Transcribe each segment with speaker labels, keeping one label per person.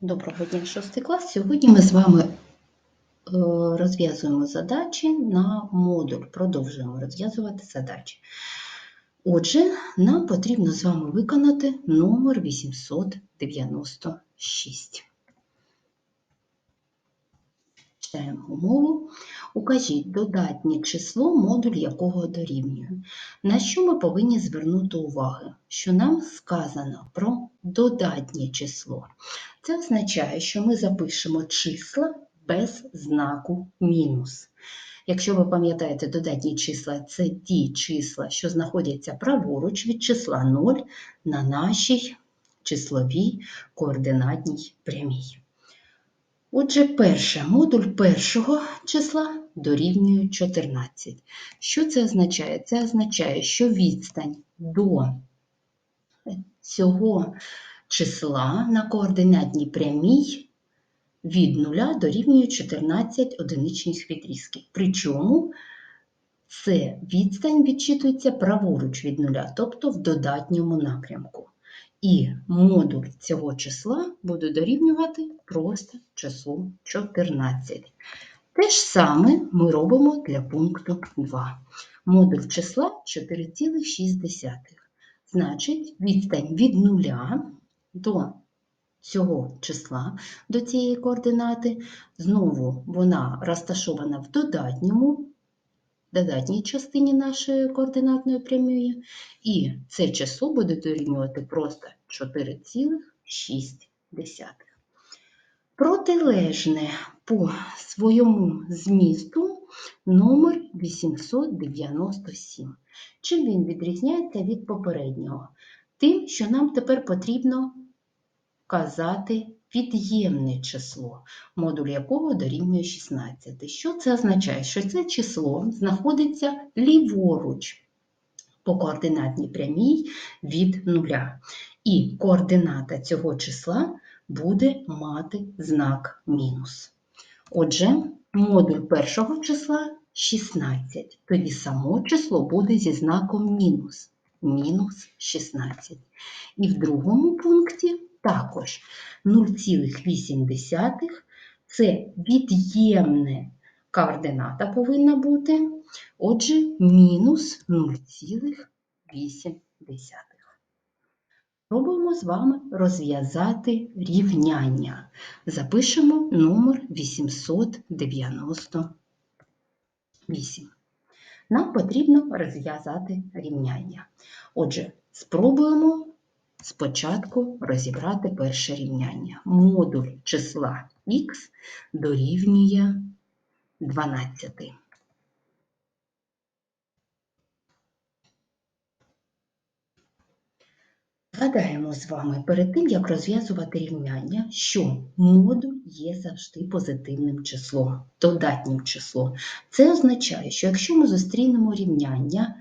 Speaker 1: Доброго дня, 6 клас. Сьогодні ми з вами е, розв'язуємо задачі на модуль. Продовжуємо розв'язувати задачі. Отже, нам потрібно з вами виконати номер 896. Читаємо умову. Укажіть додатнє число, модуль якого дорівнює. На що ми повинні звернути увагу? Що нам сказано про додатнє число. Це означає, що ми запишемо числа без знаку мінус. Якщо ви пам'ятаєте, додатні числа це ті числа, що знаходяться праворуч від числа 0 на нашій числовій координатній прямій. Отже, перше, модуль першого числа дорівнює 14. Що це означає? Це означає, що відстань до цього числа на координатній прямій від 0 дорівнює 14 одиничних відрізків. Причому це відстань відчитується праворуч від нуля, тобто в додатньому напрямку. І модуль цього числа буде дорівнювати просто числу 14. Те ж саме ми робимо для пункту 2. Модуль числа 4,6. Значить, відстань від 0 до цього числа, до цієї координати, знову вона розташована в додатньому, додатній частині нашої координатної прямої, і це число буде дорівнювати просто 4,6. Протилежне по своєму змісту номер 897. Чим він відрізняється від попереднього? Тим, що нам тепер потрібно вказати від'ємне число, модуль якого дорівнює 16. Що це означає? Що це число знаходиться ліворуч по координатній прямій від нуля. І координата цього числа буде мати знак мінус. Отже, модуль першого числа 16. Тоді само число буде зі знаком мінус. Мінус 16. І в другому пункті також 0,8 це від'ємне координата повинна бути. Отже, мінус 0,8. Пробуємо з вами розв'язати рівняння. Запишемо номер 898. Нам потрібно розв'язати рівняння. Отже, спробуємо спочатку розібрати перше рівняння. Модуль числа х дорівнює 12. Згадаємо з вами перед тим, як розв'язувати рівняння, що модуль є завжди позитивним числом, додатнім числом. Це означає, що якщо ми зустрінемо рівняння,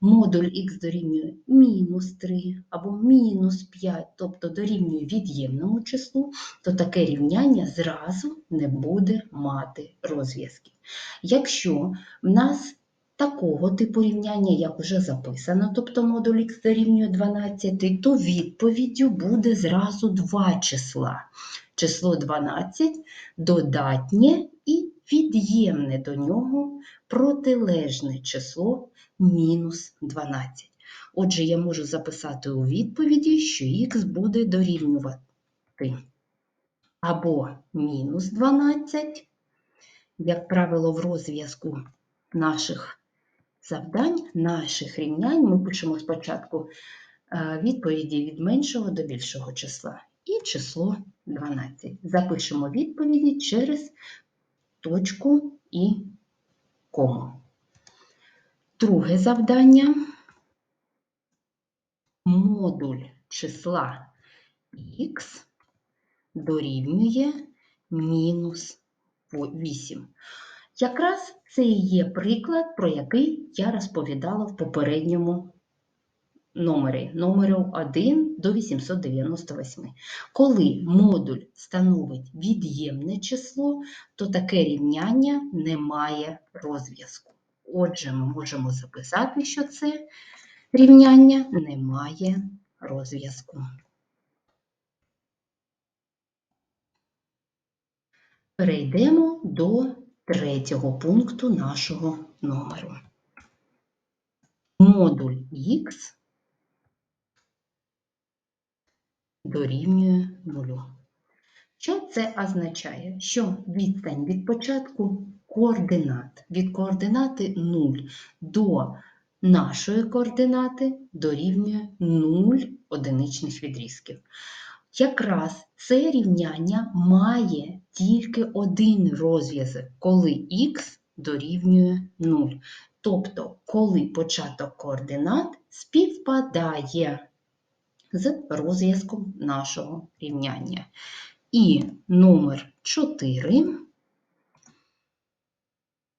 Speaker 1: модуль х дорівнює мінус 3 або мінус 5, тобто дорівнює від'ємному числу, то таке рівняння зразу не буде мати розв'язків. Якщо в нас такого типу рівняння, як вже записано, тобто модуль х дорівнює 12, то відповіддю буде зразу два числа. Число 12 додатнє і від'ємне до нього протилежне число мінус 12. Отже, я можу записати у відповіді, що х буде дорівнювати або мінус 12, як правило, в розв'язку наших завдань, наших рівнянь ми пишемо спочатку е, відповіді від меншого до більшого числа і число 12. Запишемо відповіді через точку і кому. Друге завдання модуль числа х дорівнює мінус 8. Якраз це і є приклад, про який я розповідала в попередньому номері, номеру 1 до 898. Коли модуль становить від'ємне число, то таке рівняння не має розв'язку. Отже, ми можемо записати, що це рівняння не має розв'язку. Перейдемо до третього пункту нашого номеру. Модуль х дорівнює нулю. Що це означає? Що відстань від початку координат, від координати 0 до нашої координати дорівнює 0 одиничних відрізків. Якраз це рівняння має тільки один розв'язок, коли х дорівнює 0. Тобто, коли початок координат співпадає з розв'язком нашого рівняння. І номер 4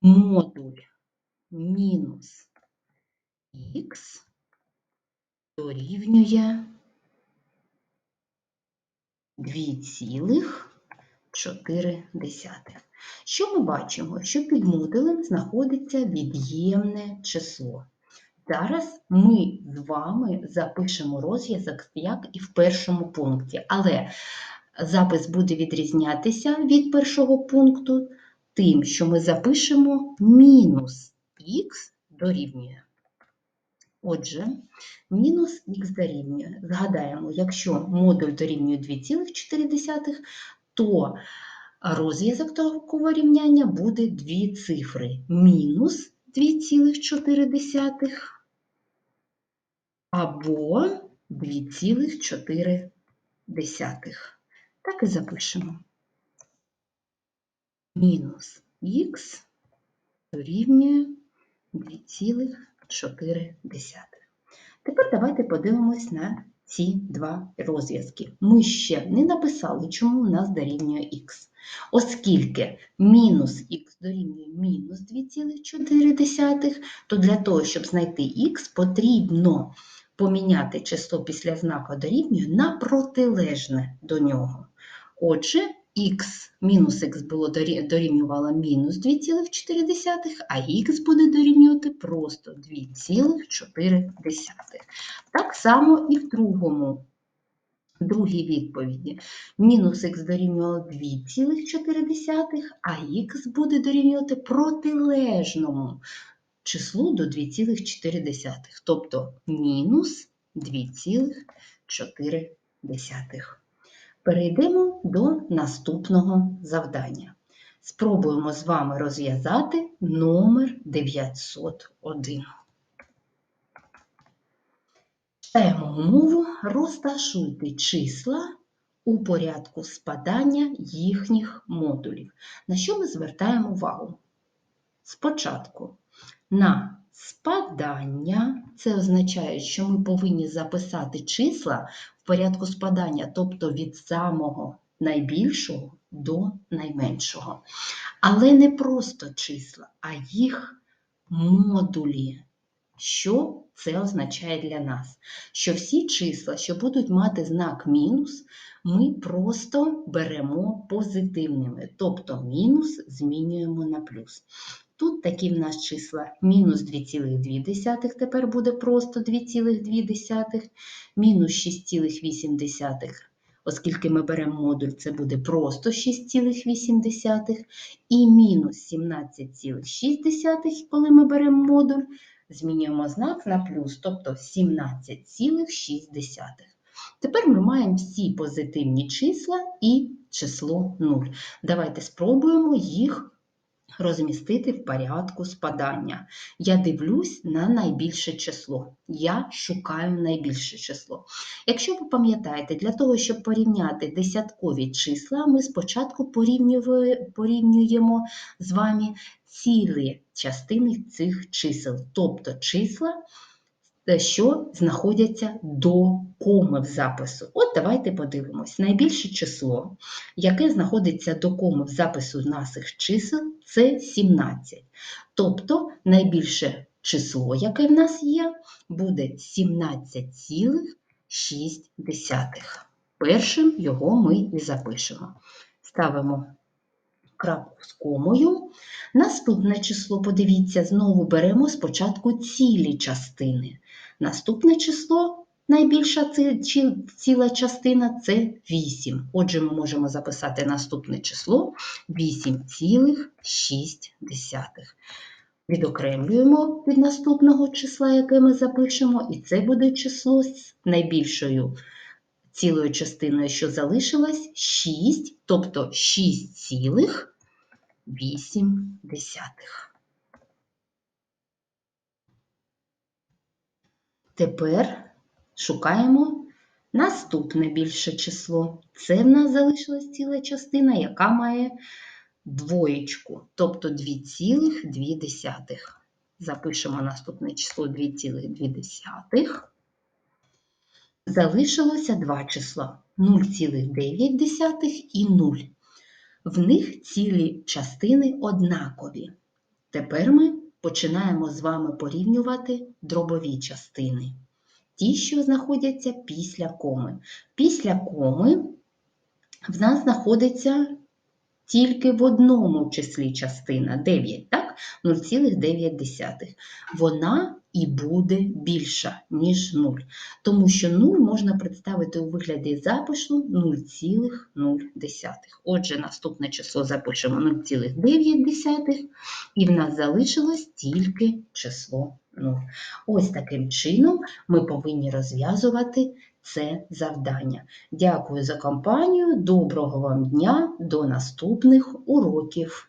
Speaker 1: модуль мінус х дорівнює 2,4. Що ми бачимо? Що під модулем знаходиться від'ємне число. Зараз ми з вами запишемо розв'язок, як і в першому пункті, але запис буде відрізнятися від першого пункту тим, що ми запишемо мінус х дорівнює. Отже, мінус х дорівнює. Згадаємо, якщо модуль дорівнює 2,4, то розв'язок такого рівняння буде дві цифри. Мінус 2,4 або 2,4. Так і запишемо. Мінус х дорівнює 2,4. Тепер давайте подивимось на ці два розв'язки. Ми ще не написали, чому у нас дорівнює х. Оскільки мінус х дорівнює мінус 2,4, то для того, щоб знайти х, потрібно поміняти число після знака дорівнює на протилежне до нього. Отже, х мінус х було дорівнювало мінус 2,4, а х буде дорівнювати просто 2,4. Так само і в другому. Другій відповіді мінус х дорівнювало 2,4, а х буде дорівнювати протилежному числу до 2,4, тобто мінус 2,4. Перейдемо до наступного завдання. Спробуємо з вами розв'язати номер 901. Читаємо умову, розташуйте числа у порядку спадання їхніх модулів. На що ми звертаємо увагу? Спочатку на спадання, це означає, що ми повинні записати числа в порядку спадання, тобто від самого найбільшого до найменшого. Але не просто числа, а їх модулі. Що це означає для нас? Що всі числа, що будуть мати знак мінус, ми просто беремо позитивними, тобто мінус змінюємо на плюс. Тут такі в нас числа мінус 2,2, тепер буде просто 2,2, мінус 6,8, оскільки ми беремо модуль, це буде просто 6,8, і мінус 17,6, коли ми беремо модуль, змінюємо знак на плюс, тобто 17,6. Тепер ми маємо всі позитивні числа і число 0. Давайте спробуємо їх розмістити в порядку спадання. Я дивлюсь на найбільше число. Я шукаю найбільше число. Якщо ви пам'ятаєте, для того, щоб порівняти десяткові числа, ми спочатку порівнюємо з вами цілі частини цих чисел, тобто числа. Що знаходяться до коми в запису. От давайте подивимось. Найбільше число, яке знаходиться до коми в запису наших чисел, це 17. Тобто найбільше число, яке в нас є, буде 17,6. Першим його ми і запишемо. Ставимо крапку з комою. Наступне число, подивіться, знову беремо спочатку цілі частини. Наступне число найбільша ціла частина це 8. Отже, ми можемо записати наступне число 8,6. Відокремлюємо від наступного числа, яке ми запишемо, і це буде число з найбільшою цілою частиною, що залишилась 6, тобто 6,8. Тепер шукаємо наступне більше число. Це в нас залишилась ціла частина, яка має двоєчку, тобто 2,2. Запишемо наступне число 2,2. Залишилося два числа 0,9 і 0. В них цілі частини однакові. Тепер ми починаємо з вами порівнювати дробові частини. Ті, що знаходяться після коми. Після коми в нас знаходиться тільки в одному числі частина 9, так? 0,9. Вона і буде більша, ніж 0. Тому що 0 можна представити у вигляді запишу 0,0. Отже, наступне число запишемо 0,9 і в нас залишилось тільки число 0. Ось таким чином ми повинні розв'язувати це завдання. Дякую за компанію, доброго вам дня, до наступних уроків.